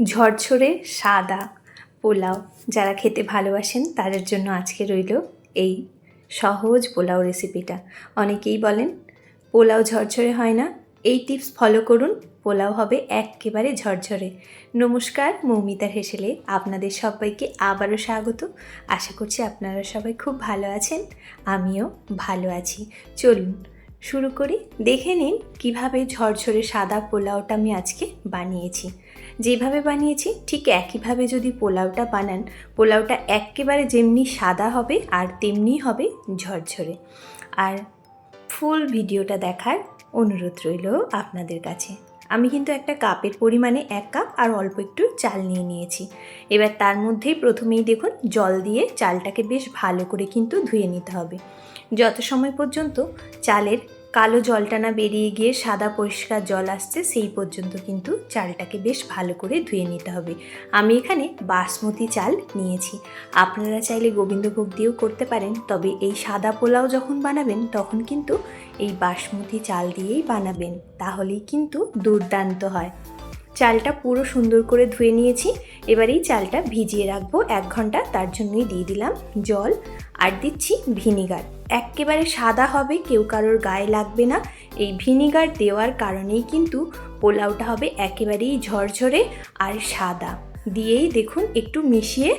ঝরঝরে সাদা পোলাও যারা খেতে ভালোবাসেন তাদের জন্য আজকে রইল এই সহজ পোলাও রেসিপিটা। অনেকেই বলেন, পোলাও ঝরঝরে হয় না। এই টিপস ফলো করুন, পোলাও হবে একেবারে ঝরঝরে। নমস্কার মৌমিতার হেসেলে আপনাদের সবাইকে আবারও স্বাগত। আশা করছি আপনারা সবাই খুব ভালো আছেন, আমিও ভালো আছি। চলুন শুরু করি। দেখে নিন কীভাবে ঝরঝরে সাদা পোলাওটা আমি আজকে বানিয়েছি। যেভাবে বানিয়েছি, ঠিক একইভাবে যদি পোলাওটা বানান, পোলাওটা একেবারে যেমনি সাদা হবে আর তেমনি হবে ঝরঝরে। আর ফুল ভিডিওটা দেখার অনুরোধ রইল আপনাদের কাছে। আমি কিন্তু একটা কাপের পরিমাণে এক কাপ আর অল্প একটু চাল নিয়ে নিয়েছি। এবার তার মধ্যেই প্রথমেই দেখুন, জল দিয়ে চালটাকে বেশ ভালো করে কিন্তু ধুয়ে নিতে হবে। যত সময় পর্যন্ত চালের কালো জলটা না বেরিয়ে গিয়ে সাদা পরিষ্কার জল আসছে, সেই পর্যন্ত কিন্তু চালটাকে বেশ ভালো করে ধুয়ে নিতে হবে। আমি এখানে বাসমতি চাল নিয়েছি। আপনারা চাইলে গোবিন্দভোগ দিয়েও করতে পারেন, তবে এই সাদা পোলাও যখন বানাবেন, তখন কিন্তু এই বাসমতি চাল দিয়েই বানাবেন, তাহলেই কিন্তু দুর্দান্ত হয়। চালটা পুরো সুন্দর করে ধুয়ে নিয়েছি এবার এই চালটা ভিজিয়ে রাখব, এক ঘণ্টা তার জন্যই দিয়ে দিলাম জল, আর দিচ্ছি ভিনিগার। একেবারে সাদা হবে, কেউ কারোর গায়ে লাগবে না। এই ভিনিগার দেওয়ার কারণেই কিন্তু পোলাওটা হবে একেবারেই ঝরঝরে আর সাদা। দিয়েই দেখুন একটু মিশিয়ে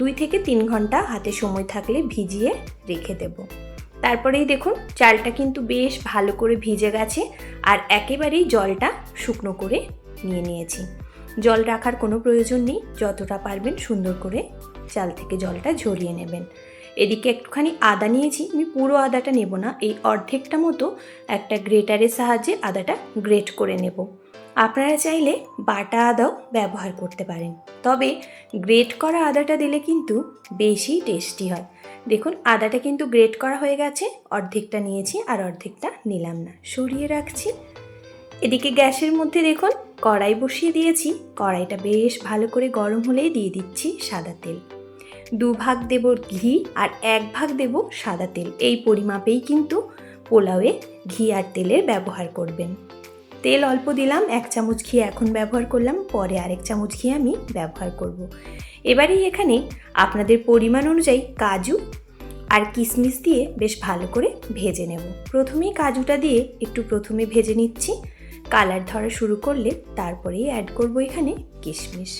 দুই থেকে তিন ঘণ্টা হাতে সময় থাকলে ভিজিয়ে রেখে দেব। তারপরেই দেখুন চালটা কিন্তু বেশ ভালো করে ভিজে গেছে আর একেবারেই জলটা শুকনো করে নিয়ে নিয়েছি। জল রাখার কোনো প্রয়োজন নেই, যতটা পারবেন সুন্দর করে চাল থেকে জলটা ঝরিয়ে নেবেন। এদিকে একটুখানি আদা নিয়েছি। আমি পুরো আদাটা নেব না, এই অর্ধেকটা মতো একটা গ্রেটারের সাহায্যে আদাটা গ্রেট করে নেব। আপনারা চাইলে বাটা আদাও ব্যবহার করতে পারেন। তবে গ্রেট করা আদাটা দিলে কিন্তু বেশি টেস্টি হয়। দেখুন, আদাটা কিন্তু গ্রেট করা হয়ে গেছে, অর্ধেকটা নিয়েছি আর অর্ধেকটা নিলাম না। সরিয়ে রাখছি। এদিকে গ্যাসের মধ্যে দেখুন, কড়াই বসিয়ে দিয়েছি। কড়াইটা বেশ ভালো করে গরম হলেই দিয়ে দিচ্ছি সাদা তেল। দু ভাগ দেব ঘি আর এক ভাগ দেব সাদা তেল। এই পরিমাপেই কিন্তু পোলাওয়ে ঘি আর তেলের ব্যবহার করবেন। তেল অল্প দিলাম, এক চামচ ঘি এখন ব্যবহার করলাম, পরে আরেক চামচ ঘি আমি ব্যবহার করব। এবারেই এখানে আপনাদের পরিমাণ অনুযায়ী কাজু আর কিশমিশ দিয়ে বেশ ভালো করে ভেজে নেব। প্রথমেই কাজুটা দিয়ে একটু প্রথমে ভেজে নিচ্ছি। কালার ধরা শুরু করলে তারপরেই অ্যাড করব এখানে কিশমিশ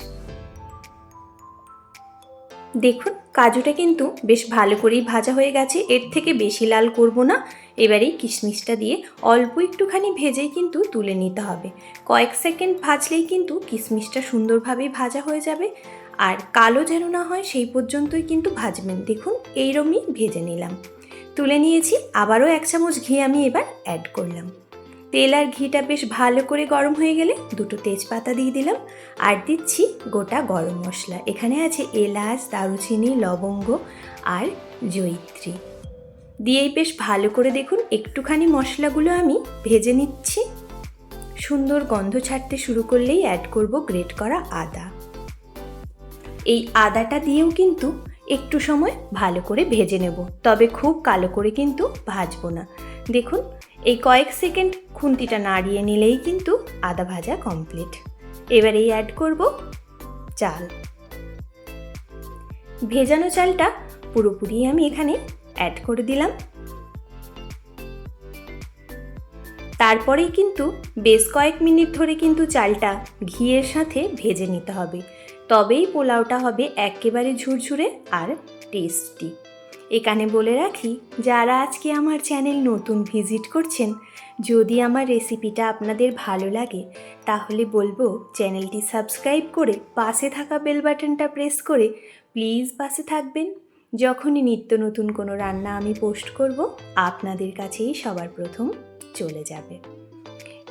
দেখুন, কাজুটা কিন্তু বেশ ভালো করেই ভাজা হয়ে গেছে। এর থেকে বেশি লাল করব না। এবারেই কিশমিশটা দিয়ে অল্প একটুখানি ভেজেই কিন্তু তুলে নিতে হবে। কয়েক সেকেন্ড ভাজলেই কিন্তু কিশমিশটা সুন্দরভাবেই ভাজা হয়ে যাবে। আর কালো যেন না হয়, সেই পর্যন্তই কিন্তু ভাজবেন। দেখুন, এইরমই ভেজে নিলাম। তুলে নিয়েছি, আবারও এক চামচ ঘি আমি এবার অ্যাড করলাম। তেল আর ঘিটা বেশ ভালো করে গরম হয়ে গেলে দুটো তেজপাতা দিয়ে দিলাম। আর দিচ্ছি গোটা গরম মশলা। এখানে আছে এলাচ, দারুচিনি, লবঙ্গ আর জৈত্রী দিয়েই বেশ ভালো করে দেখুন, একটুখানি মশলাগুলো আমি ভেজে নিচ্ছি। সুন্দর গন্ধ ছাড়তে শুরু করলেই অ্যাড করব গ্রেট করা আদা। এই আদাটা দিয়েও কিন্তু একটু সময় ভালো করে ভেজে নেব। তবে খুব কালো করে কিন্তু ভাজবো না। দেখুন কয়েক সেকেন্ড খুন্তিটা নাড়িয়ে নিলেই কিন্তু আদা ভাজা কমপ্লিট এবার এই অ্যাড করব চাল। ভেজানো চালটা পুরোপুরি আমি এখানে অ্যাড করে দিলাম। তারপরেই কিন্তু বেশ কয়েক মিনিট ধরে কিন্তু চালটা ঘিয়ের সাথে ভেজে নিতে হবে। তবেই পোলাওটা হবে একেবারে ঝুরঝুরে আর টেস্টি এখানে বলে রাখি, যারা আজকে আমার চ্যানেল নতুন ভিজিট করছেন, যদি আমার রেসিপিটা আপনাদের ভালো লাগে, তাহলে বলব চ্যানেলটি সাবস্ক্রাইব করে পাশে থাকা বেল বাটনটা প্রেস করে প্লিজ পাশে থাকবেন। যখনই নিত্য নতুন কোনো রান্না আমি পোস্ট করব, আপনাদের কাছেই সবার প্রথম চলে যাবে।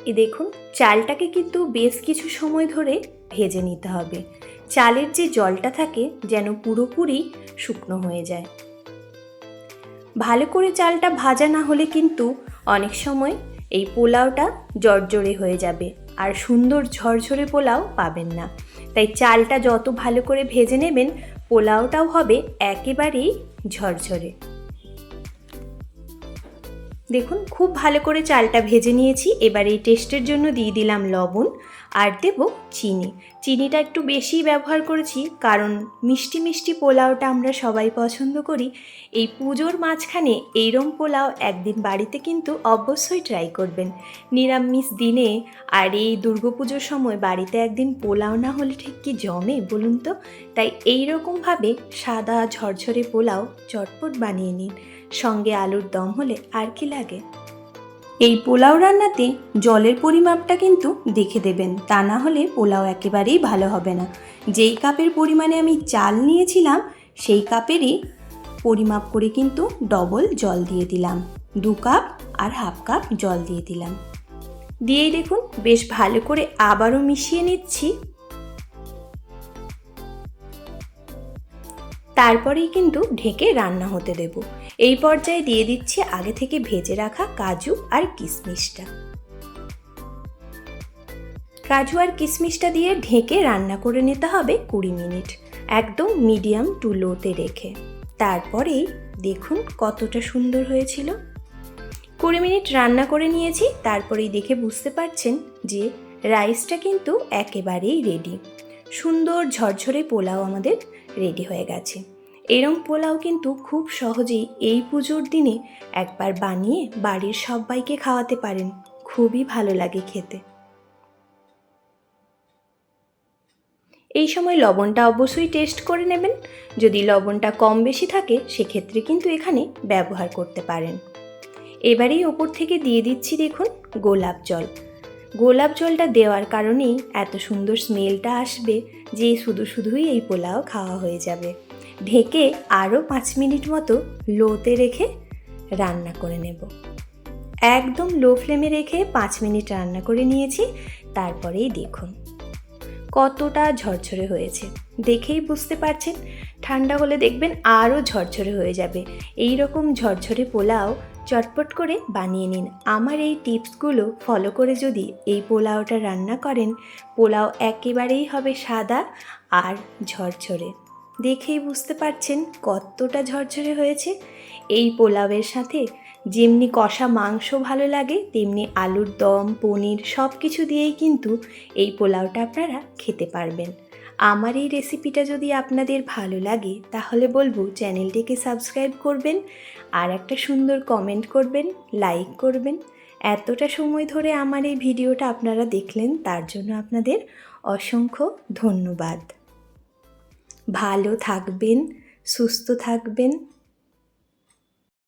এ দেখুন, চালটাকে কিন্তু বেশ কিছু সময় ধরে ভেজে নিতে হবে। চালের যে জলটা থাকে যেন পুরোপুরি শুকনো হয়ে যায়। ভালো করে চালটা ভাজা না হলে কিন্তু অনেক সময় এই পোলাওটা জর্জরে হয়ে যাবে আর সুন্দর ঝরঝরে পোলাও পাবেন না। তাই চালটা যত ভালো করে ভেজে নেবেন, পোলাওটাও হবে একেবারেই ঝরঝরে। দেখুন, খুব ভালো করে চালটা ভেজে নিয়েছি। এবার এই টেস্টের জন্য দিয়ে দিলাম লবণ আর দেব চিনি। চিনিটা একটু বেশি ব্যবহার করেছি কারণ মিষ্টি মিষ্টি পোলাওটা আমরা সবাই পছন্দ করি। এই পুজোর মাঝখানে এইরম পোলাও একদিন বাড়িতে কিন্তু অবশ্যই ট্রাই করবেন। নিরামিষ দিনে আর এই দুর্গাপুজোর সময় বাড়িতে একদিন পোলাও না হলে ঠিক কি জমে বলুন তো? তাই এই রকমভাবে সাদা ঝরঝরে পোলাও চটপট বানিয়ে নিন। সঙ্গে আলুর দম হলে আর কি লাগে? এই পোলাও রান্নাতে জলের পরিমাপটা কিন্তু দেখে দেবেন। তা না হলে পোলাও একেবারেই ভালো হবে না। যেই কাপের পরিমাণে আমি চাল নিয়েছিলাম, সেই কাপেরই পরিমাপ করে কিন্তু ডবল জল দিয়ে দিলাম। দু কাপ আর হাফ কাপ জল দিয়ে দিলাম। দিয়েই দেখুন, বেশ ভালো করে আবারও মিশিয়ে নিচ্ছি। তারপরেই কিন্তু ঢেকে রান্না হতে দেব। এই পর্যায়ে দিয়ে দিচ্ছি আগে থেকে ভেজে রাখা কাজু আর কিশমিশটা। কাজু আর কিশমিশটা দিয়ে ঢেকে রান্না করে নিতে হবে কুড়ি মিনিট। একদম মিডিয়াম টু লোতে রেখে। তারপরেই দেখুন কতটা সুন্দর হয়েছিল। কুড়ি মিনিট রান্না করে নিয়েছি, তারপরেই দেখে বুঝতে পারছেন যে রাইসটা কিন্তু একেবারেই রেডি সুন্দর ঝরঝরে পোলাও আমাদের রেডি হয়ে গেছে। এরম পোলাও কিন্তু খুব সহজেই এই পুজোর দিনে একবার বানিয়ে বাড়ির সবাইকে খাওয়াতে পারেন। খুবই ভালো লাগে খেতে। এই সময় লবণটা অবশ্যই টেস্ট করে নেবেন। যদি লবণটা কম বেশি থাকে, সেক্ষেত্রে কিন্তু এখানে ব্যবহার করতে পারেন। এবারেই ওপর থেকে দিয়ে দিচ্ছি দেখুন, গোলাপ জল। গোলাপ জলটা দেওয়ার কারণেই এত সুন্দর স্মেলটা আসবে। যে শুধু শুধুই এই পোলাও খাওয়া হয়ে যাবে। ঢেকে আরও পাঁচ মিনিট মতো লোতে রেখে রান্না করে নেব। একদম লো ফ্লেমে রেখে পাঁচ মিনিট রান্না করে নিয়েছি, তারপরেই দেখুন। কতটা ঝরঝরে হয়েছে। দেখেই বুঝতে পারছেন, ঠান্ডা হলে দেখবেন আরও ঝরঝরে হয়ে যাবে। এই রকম ঝরঝরে পোলাও চটপট করে বানিয়ে নিন। আমার এই টিপসগুলো ফলো করে যদি এই পোলাওটা রান্না করেন, পোলাও একেবারেই হবে সাদা আর ঝরঝরে। দেখেই বুঝতে পারছেন কতটা ঝরঝরে হয়েছে। এই পোলাওয়ের সাথে যেমনি কষা মাংস ভালো লাগে, তেমনি আলুর দম, পনির সব কিছু দিয়েই কিন্তু এই পোলাওটা আপনারা খেতে পারবেন। আমার এই রেসিপিটা যদি আপনাদের ভালো লাগে, তাহলে বলব চ্যানেলটিকে সাবস্ক্রাইব করবেন আর একটা সুন্দর কমেন্ট করবেন লাইক করবেন। এতটা সময় ধরে আমার এই ভিডিওটা আপনারা দেখলেন, তার জন্য আপনাদের অসংখ্য ধন্যবাদ। ভালো থাকবেন, সুস্থ থাকবেন।